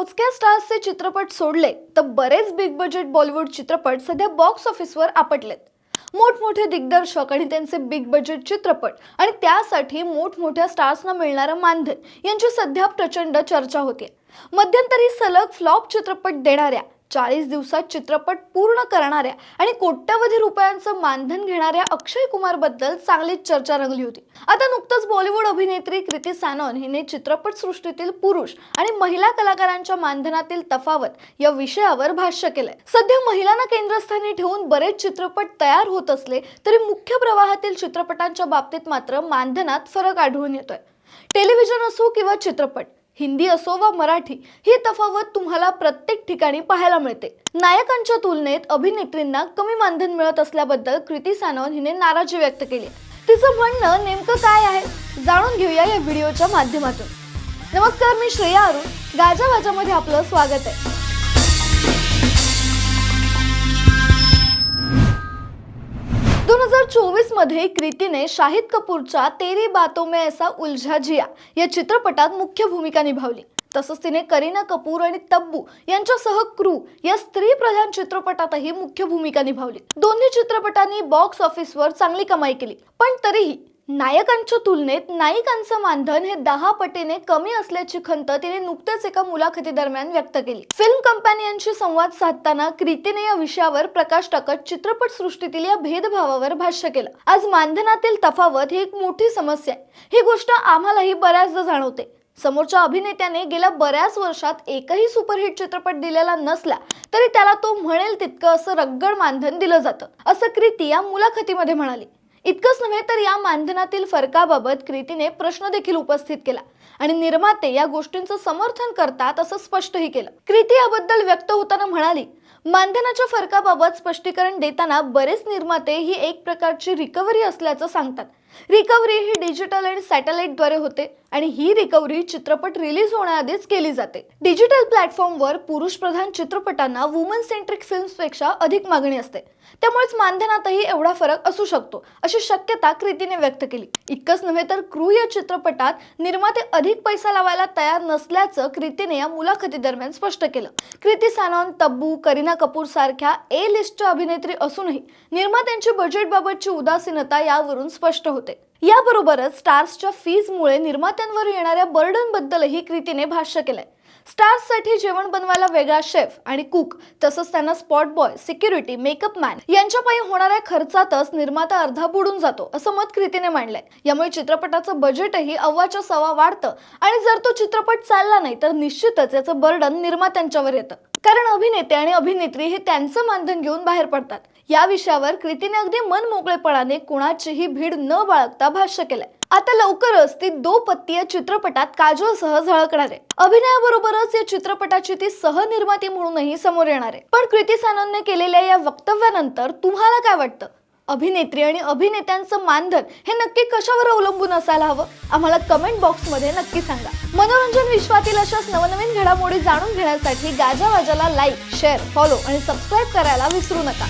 मोजक्या स्टार्सचे चित्रपट सोडले तर बरेच बिग बजेट बॉलिवूड चित्रपट सध्या बॉक्स ऑफिसवर आपटलेत. मोठमोठे दिग्दर्शक आणि त्यांचे बिग बजेट चित्रपट आणि त्यासाठी मोठमोठ्या स्टार्सना मिळणारं मानधन यांची सध्या प्रचंड चर्चा होते मध्यंतरी सलग फ्लॉप चित्रपट देणाऱ्या चाळीस दिवसात चित्रपट पूर्ण करणाऱ्या आणि कोट्यवधी रुपयांचं मानधन घेणाऱ्या अक्षय कुमारबद्दल चांगलीच चर्चा रंगली होती. आता नुकतंच बॉलिवूड अभिनेत्री कृती सॅनॉन हिने चित्रपट सृष्टीतील पुरुष आणि महिला कलाकारांच्या मानधनातील तफावत या विषयावर भाष्य केलंय. सध्या महिलांना केंद्रस्थानी ठेवून बरेच चित्रपट तयार होत असले तरी मुख्य प्रवाहातील चित्रपटांच्या बाबतीत मात्र मानधनात फरक आढळून येतोय. टेलिव्हिजन असो किंवा चित्रपट हिंदी असो वा मराठी ही तफावत तुम्हाला प्रत्येक ठिकाणी पाहायला मिळते. नायकांच्या तुलनेत अभिनेत्रींना कमी मानधन मिळत असल्याबद्दल कृती सानवन हिने नाराजी व्यक्त केली. तिचं म्हणणं नेमकं काय आहे? जाणून घेऊया या व्हिडिओच्या माध्यमातून. नमस्कार मी श्रेया अरुण. गाजा वाजामध्ये आपलं स्वागत आहे. हजार चोवीसमध्ये कृतीने शाहिद कपूरच्या तेरी बातो में ऐसा उलझा जिया या चित्रपटात मुख्य भूमिका निभावली. तसंच तिने करीना कपूर आणि तब्बू यांच्यासह क्रू या स्त्री प्रधान चित्रपटातही मुख्य भूमिका निभावली. दोन्ही चित्रपटांनी बॉक्स ऑफिसवर चांगली कमाई केली पण तरीही नायकांच्या तुलनेत नायिकांचं मानधन हे दहा पटीने कमी असल्याची खंत तिने नुकतेच एका मुलाखतीदरम्यान व्यक्त केली. फिल्म कंपन्यांशी संवाद साधताना कृतीने या विषयावर प्रकाश टाकत चित्रपट सृष्टीतील या भेदभावावर भाष्य केलं. आज मानधनातील तफावत ही एक मोठी समस्या आहे. ही गोष्ट आम्हालाही बऱ्याचदा जाणवते. समोरच्या अभिनेत्याने गेल्या बऱ्याच वर्षात एकही सुपरहिट चित्रपट दिलेला नसला तरी त्याला तो म्हणेल तितकं असं रग्गड मानधन दिलं जातं असं कृती या मुलाखतीमध्ये म्हणाली. इतकंच नव्हे तर या मानधनातील फरकाबाबत कृतीने प्रश्न देखील उपस्थित केला आणि निर्माते या गोष्टींचं समर्थन करतात असं स्पष्टही केलं. क्रिती याबद्दल व्यक्त होताना म्हणाली मानधनाच्या फरकाबाबत स्पष्टीकरण देताना बरेच निर्माते ही एक प्रकारची रिकव्हरी असल्याचं सांगतात. रिकव्हरी ही डिजिटल अँड सॅटेलाइटद्वारे होते आणि ही रिकव्हरी चित्रपट रिलीज होण्याआधीच केली जाते. डिजिटल प्लॅटफॉर्मवर पुरुष प्रधान चित्रपटांना वुमन सेंट्रिक फिल्म्सपेक्षा अधिक मागणी असते. त्यामुळेच मानधनातही एवढा फरक असू शकतो अशी शक्यता कृतीने व्यक्त केली. इतकंच नव्हे तर क्रू या चित्रपटात निर्माते अधिक पैसा लावायला तयार नसल्याचं कृतीने या मुलाखती दरम्यान स्पष्ट केलं. कृती सानॉन तब्बू करीना कपूर सारख्या ए लिस्टच्या अभिनेत्री असूनही निर्मात्यांची बजेटबाबतची उदासीनता यावरून स्पष्ट होते. याबरोबरच स्टार्सच्या फीजमुळे निर्मात्यांवर येणाऱ्या बर्डन बद्दलही कृतीने भाष्य केलंय. स्टार्ससाठी जेवण बनवायला वेगळा शेफ आणि कुक तसंच त्यांना spot boy security makeup man यांच्यापायी होणाऱ्या खर्चातच निर्माता अर्धा बुडून जातो असं मत कृतीने मांडलंय. यामुळे चित्रपटाचं बजेटही अव्वाच्या सव्वा वाढतं आणि जर तो चित्रपट चालला नाही तर निश्चितच याचं बर्डन निर्मात्यांच्यावर येतं. कारण अभिनेते आणि अभिनेत्री हे त्यांचं मानधन घेऊन बाहेर पडतात. या विषयावर कृतीने अगदी मन मोकळेपणाने कुणाचीही भीड न बाळगता भाष्य केलंय. आता लवकरच ती दो पत्तीय चित्रपटात चित्रपटात काजोलसह झळकणार आहे. अभिनयाबरोबरच या चित्रपटाची ती सहनिर्माती म्हणूनही समोर येणार आहे. पण कृती सानंदने केलेल्या या वक्तव्यानंतर तुम्हाला काय वाटतं? अभिनेत्री आणि अभिनेत्यांचं मानधन हे नक्की कशावर अवलंबून असायला हवं? आम्हाला कमेंट बॉक्समध्ये नक्की सांगा. मनोरंजन विश्वातील अशाच नवनवीन घडामोडी जाणून घेण्यासाठी गाजा वाजाला लाईक शेअर फॉलो आणि सबस्क्राईब करायला विसरू नका.